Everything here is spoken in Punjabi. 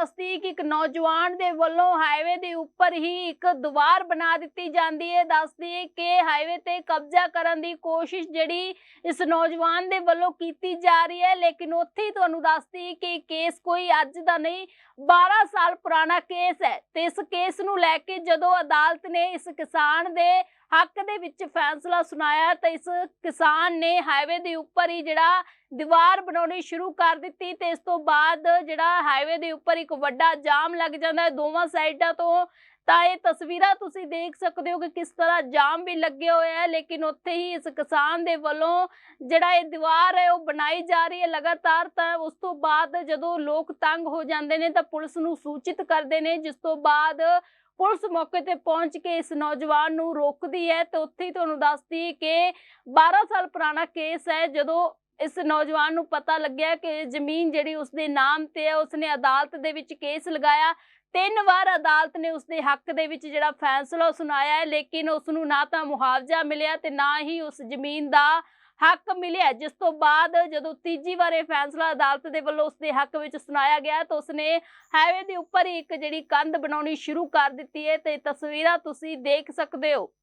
ਦੱਸਦੀ ਕਿ ਇੱਕ ਨੌਜਵਾਨ ਦੇ ਵੱਲੋਂ ਹਾਈਵੇ ਦੇ ਉੱਪਰ ਹੀ ਇੱਕ ਦੀਵਾਰ ਬਣਾ ਦਿੱਤੀ ਜਾਂਦੀ ਹੈ। ਦੱਸਦੀ ਕਿ ਹਾਈਵੇ ਤੇ ਕਬਜ਼ਾ ਕਰਨ ਦੀ ਕੋਸ਼ਿਸ਼ ਜਿਹੜੀ ਇਸ ਨੌਜਵਾਨ ਦੇ ਵੱਲੋਂ ਕੀਤੀ ਜਾ ਰਹੀ ਹੈ, ਲੇਕਿਨ ਉੱਥੇ ਹੀ ਤੁਹਾਨੂੰ ਦੱਸਦੀ ਕਿ ਕੇਸ ਕੋਈ ਅੱਜ ਦਾ ਨਹੀਂ 12 ਸਾਲ ਪੁਰਾਣਾ ਕੇਸ ਹੈ। ਤੇ ਇਸ ਕੇਸ ਨੂੰ ਲੈ ਕੇ ਜਦੋਂ ਅਦਾਲਤ ਨੇ ਇਸ ਕਿਸਾਨ ਦੇ ਹੱਕ ਦੇ ਵਿੱਚ ਫੈਸਲਾ ਸੁਣਾਇਆ ਤਾਂ ਇਸ ਕਿਸਾਨ ਨੇ ਹਾਈਵੇ ਦੇ ਉੱਪਰ ਹੀ ਜਿਹੜਾ ਦੀਵਾਰ ਬਣਾਉਣੀ ਸ਼ੁਰੂ ਕਰ ਦਿੱਤੀ ਤੇ ਇਸ ਤੋਂ ਬਾਅਦ ਜਿਹੜਾ ਹਾਈਵੇ ਦੇ ਉੱਪਰ ਇੱਕ ਵੱਡਾ ਜਾਮ ਲੱਗ ਜਾਂਦਾ ਹੈ ਦੋਵਾਂ ਸਾਈਡਾਂ ਤੋਂ। ਤਾਂ ਇਹ ਤਸਵੀਰਾਂ ਤੁਸੀਂ ਦੇਖ ਸਕਦੇ ਹੋ ਕਿ ਕਿਸ ਤਰ੍ਹਾਂ ਜਾਮ ਵੀ ਲੱਗੇ ਹੋਏ ਹੈ ਲੇਕਿਨ ਉੱਥੇ ਹੀ ਇਸ ਕਿਸਾਨ ਦੇ ਵੱਲੋਂ ਜਿਹੜਾ ਇਹ ਦੀਵਾਰ ਹੈ ਉਹ ਬਣਾਈ ਜਾ ਰਹੀ ਹੈ ਲਗਾਤਾਰ। ਤਾਂ ਉਸ ਤੋਂ ਬਾਅਦ ਜਦੋਂ ਲੋਕ ਤੰਗ ਹੋ ਜਾਂਦੇ ਨੇ ਤਾਂ ਪੁਲਿਸ ਨੂੰ ਸੂਚਿਤ ਕਰਦੇ ਨੇ, ਜਿਸ ਤੋਂ ਬਾਅਦ ਪੁਲਿਸ ਮੌਕੇ ਤੇ ਪਹੁੰਚ ਕੇ ਇਸ ਨੌਜਵਾਨ ਨੂੰ ਰੋਕਦੀ ਹੈ ਤੇ ਉੱਥੇ ਹੀ ਤੁਹਾਨੂੰ ਦੱਸਦੀ ਕਿ 12 ਸਾਲ ਪੁਰਾਣਾ ਕੇਸ ਹੈ। ਜਦੋਂ ਇਸ ਨੌਜਵਾਨ ਨੂੰ ਪਤਾ ਲੱਗਿਆ ਕਿ ਜ਼ਮੀਨ ਜਿਹੜੀ ਉਸਦੇ ਨਾਮ ਤੇ ਹੈ, ਉਸਨੇ ਅਦਾਲਤ ਦੇ ਵਿੱਚ ਕੇਸ ਲਗਾਇਆ। ਤਿੰਨ ਵਾਰ ਅਦਾਲਤ ਨੇ ਉਸਦੇ ਹੱਕ ਦੇ ਵਿੱਚ ਜਿਹੜਾ ਫੈਸਲਾ ਸੁਣਾਇਆ ਹੈ, ਲੇਕਿਨ ਉਸ ਨੂੰ ਨਾ ਤਾਂ ਮੁਆਵਜ਼ਾ ਮਿਲਿਆ ਤੇ ਨਾ ਹੀ ਉਸ ਜ਼ਮੀਨ ਦਾ ਹੱਕ ਮਿਲਿਆ। ਜਿਸ ਤੋਂ ਬਾਅਦ ਜਦੋਂ ਤੀਜੀ ਵਾਰ ਇਹ ਫੈਸਲਾ ਅਦਾਲਤ ਦੇ ਵੱਲੋਂ ਉਸਦੇ ਹੱਕ ਵਿੱਚ ਸੁਣਾਇਆ ਗਿਆ ਤਾਂ ਉਸਨੇ ਹਾਈਵੇ ਦੇ ਉੱਪਰ ਹੀ ਇੱਕ ਜਿਹੜੀ ਕੰਧ ਬਣਾਉਣੀ ਸ਼ੁਰੂ ਕਰ ਦਿੱਤੀ ਹੈ ਤੇ ਤਸਵੀਰਾਂ ਤੁਸੀਂ ਦੇਖ ਸਕਦੇ ਹੋ।